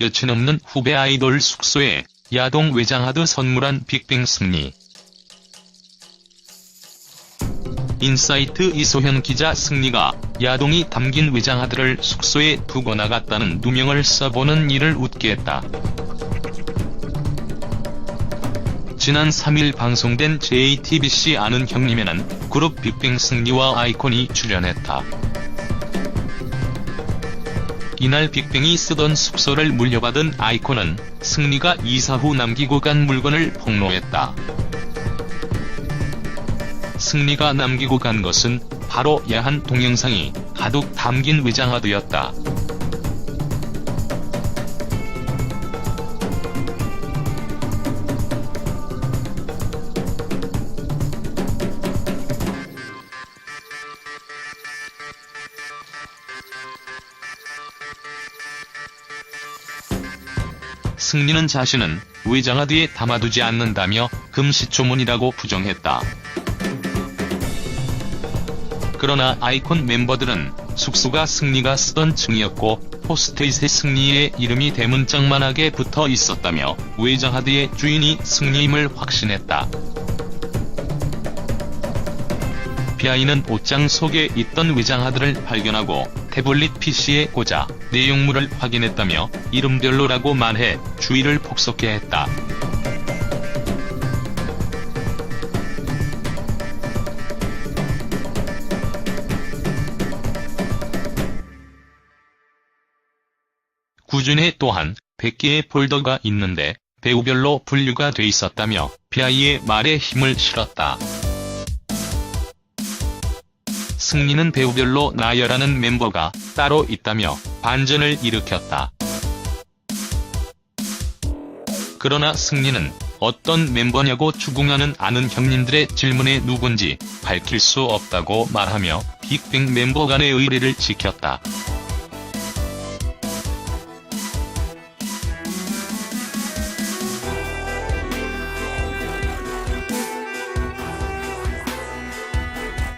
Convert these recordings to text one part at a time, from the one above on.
여친 없는 후배 아이돌 숙소에 야동 외장하드 선물한 빅뱅 승리. 인사이트 이소현 기자 승리가 야동이 담긴 외장하드를 숙소에 두고 나갔다는 누명을 써보는 일을 웃게 했다. 지난 3일 방송된 JTBC 아는 형님에는 그룹 빅뱅 승리와 아이콘이 출연했다. 이날 빅뱅이 쓰던 숙소를 물려받은 아이콘은 승리가 이사 후 남기고 간 물건을 폭로했다. 승리가 남기고 간 것은 바로 야한 동영상이 가득 담긴 외장하드였다. 승리는 자신은 외장하드에 담아두지 않는다며 금시초문이라고 부정했다. 그러나 아이콘 멤버들은 숙소가 승리가 쓰던 층이었고 포스트잇에 승리의 이름이 대문짝만하게 붙어 있었다며 외장하드의 주인이 승리임을 확신했다. 비아이는 옷장 속에 있던 외장하드를 발견하고 태블릿 PC에 꽂아 내용물을 확인했다며 이름별로라고 말해 주의를 폭소케 했다. 구준에 또한 100개의 폴더가 있는데 배우별로 분류가 돼 있었다며 비아이의 말에 힘을 실었다. 승리는 배우별로 나열하는 멤버가 따로 있다며 반전을 일으켰다. 그러나 승리는 어떤 멤버냐고 추궁하는 아는 형님들의 질문에 누군지 밝힐 수 없다고 말하며 빅뱅 멤버 간의 의리를 지켰다.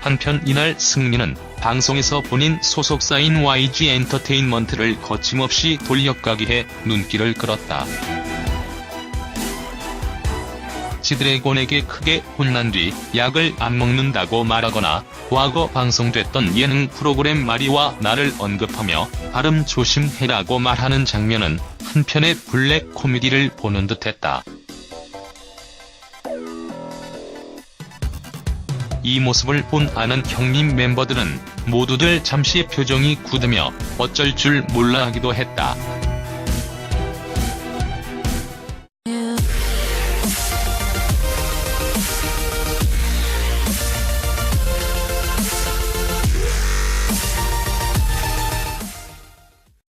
한편 이날 승리는 방송에서 본인 소속사인 YG 엔터테인먼트를 거침없이 돌려가기해 눈길을 끌었다. 지드래곤에게 크게 혼난 뒤 약을 안 먹는다고 말하거나 과거 방송됐던 예능 프로그램 마리와 나를 언급하며 발음 조심해라고 말하는 장면은 한편의 블랙 코미디를 보는 듯했다. 이 모습을 본 아는 형님 멤버들은 모두들 잠시 표정이 굳으며 어쩔 줄 몰라 하기도 했다.